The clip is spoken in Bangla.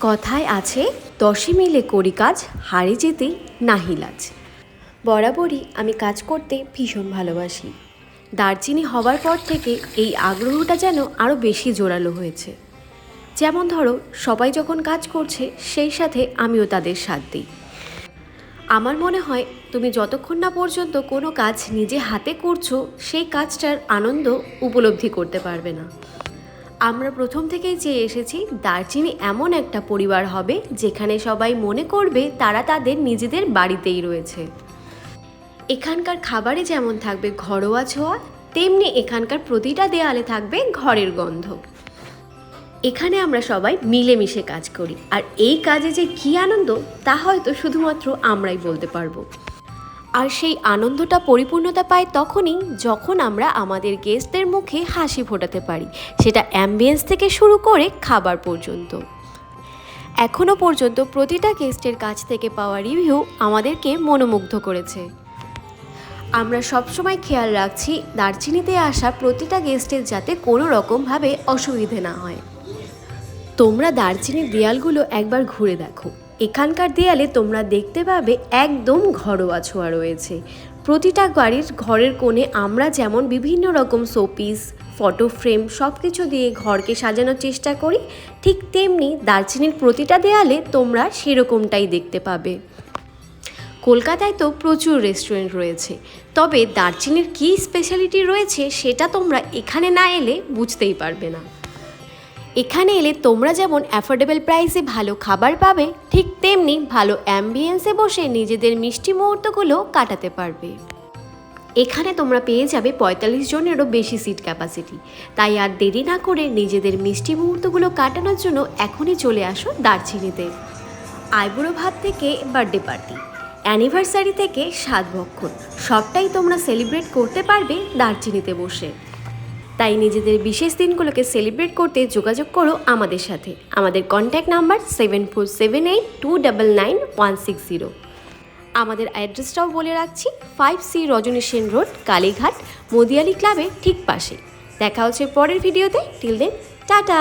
কথায় আছে, দশে মিলে করি কাজ, হারে যেতে নাহি লাজ। বরাবরই আমি কাজ করতে ভীষণ ভালোবাসি। দারচিনি হবার পর থেকে এই আগ্রহটা যেন আরও বেশি জোরালো হয়েছে। যেমন ধরো, সবাই যখন কাজ করছে, সেই সাথে আমিও তাদের সাথ দিই। আমার মনে হয়, তুমি যতক্ষণ না পর্যন্ত কোনো কাজ নিজে হাতে করছ, সেই কাজটার আনন্দ উপলব্ধি করতে পারবে না। আমরা প্রথম থেকেই চেয়ে এসেছি দারচিনি এমন একটা পরিবার হবে যেখানে সবাই মনে করবে তারা তাদের নিজেদের বাড়িতেই রয়েছে। এখানকার খাবারে যেমন থাকবে ঘরোয়া ছোঁয়া, তেমনি এখানকার প্রতিটা দেয়ালে থাকবে ঘরের গন্ধ। এখানে আমরা সবাই মিলেমিশে কাজ করি। আর এই কাজে যে কী আনন্দ, তা হয়তো শুধুমাত্র আমরাই বলতে পারব। আর সেই আনন্দটা, পরিপূর্ণতা পায় তখনই যখন আমরা আমাদের গেস্টদের মুখে হাসি ফোটাতে পারি। সেটা অ্যাম্বিয়েন্স থেকে শুরু করে খাবার পর্যন্ত। এখনও পর্যন্ত প্রতিটা গেস্টের কাছ থেকে পাওয়া রিভিউ আমাদেরকে মনোমুগ্ধ করেছে। আমরা সবসময় খেয়াল রাখছি দারচিনিতে আসা প্রতিটা গেস্টের যাতে কোনো রকমভাবে অসুবিধে না হয়। তোমরা দারচিনির দেয়ালগুলো একবার ঘুরে দেখো। এখানকার দেয়ালে তোমরা দেখতে পাবে একদম ঘরোয়া ছোঁয়া রয়েছে। প্রতিটা বাড়ির ঘরের কোণে আমরা যেমন বিভিন্ন রকম শোপিস, ফটো ফ্রেম সব কিছু দিয়ে ঘরকে সাজানোর চেষ্টা করি, ঠিক তেমনি দারচিনির প্রতিটা দেয়ালে তোমরা সেরকমটাই দেখতে পাবে। কলকাতায় তো প্রচুর রেস্টুরেন্ট রয়েছে, তবে দারচিনির কী স্পেশালিটি রয়েছে সেটা তোমরা এখানে না এলে বুঝতেই পারবে না। এখানে এলে তোমরা যেমন অ্যাফোর্ডেবল প্রাইসে ভালো খাবার পাবে, ঠিক তেমনি ভালো অ্যাম্বিয়েন্সে বসে নিজেদের মিষ্টি মুহূর্তগুলো কাটাতে পারবে। এখানে তোমরা পেয়ে যাবে পঁয়তাল্লিশ জনেরও বেশি সিট ক্যাপাসিটি তাই আর দেরি না করে নিজেদের মিষ্টি মুহূর্তগুলো কাটানোর জন্য এখনই চলে আসো দারচিনিতে আইবুড়ো ভাত থেকে বার্থডে পার্টি অ্যানিভার্সারি থেকে সাত বক্ষণ সবটাই তোমরা সেলিব্রেট করতে পারবে দারচিনিতে বসে। তাই নিজেদের বিশেষ দিনগুলোকে সেলিব্রেট করতে যোগাযোগ করো আমাদের সাথে। আমাদের contact number seven four seven eight two double nine one six zero আমাদের অ্যাড্রেসটাও বলে রাখছি five C Rajani Sen road Kalighat, Madiyali ক্লাবের ঠিক পাশে। দেখা হচ্ছে পরের ভিডিওতে টিল দেন টাটা!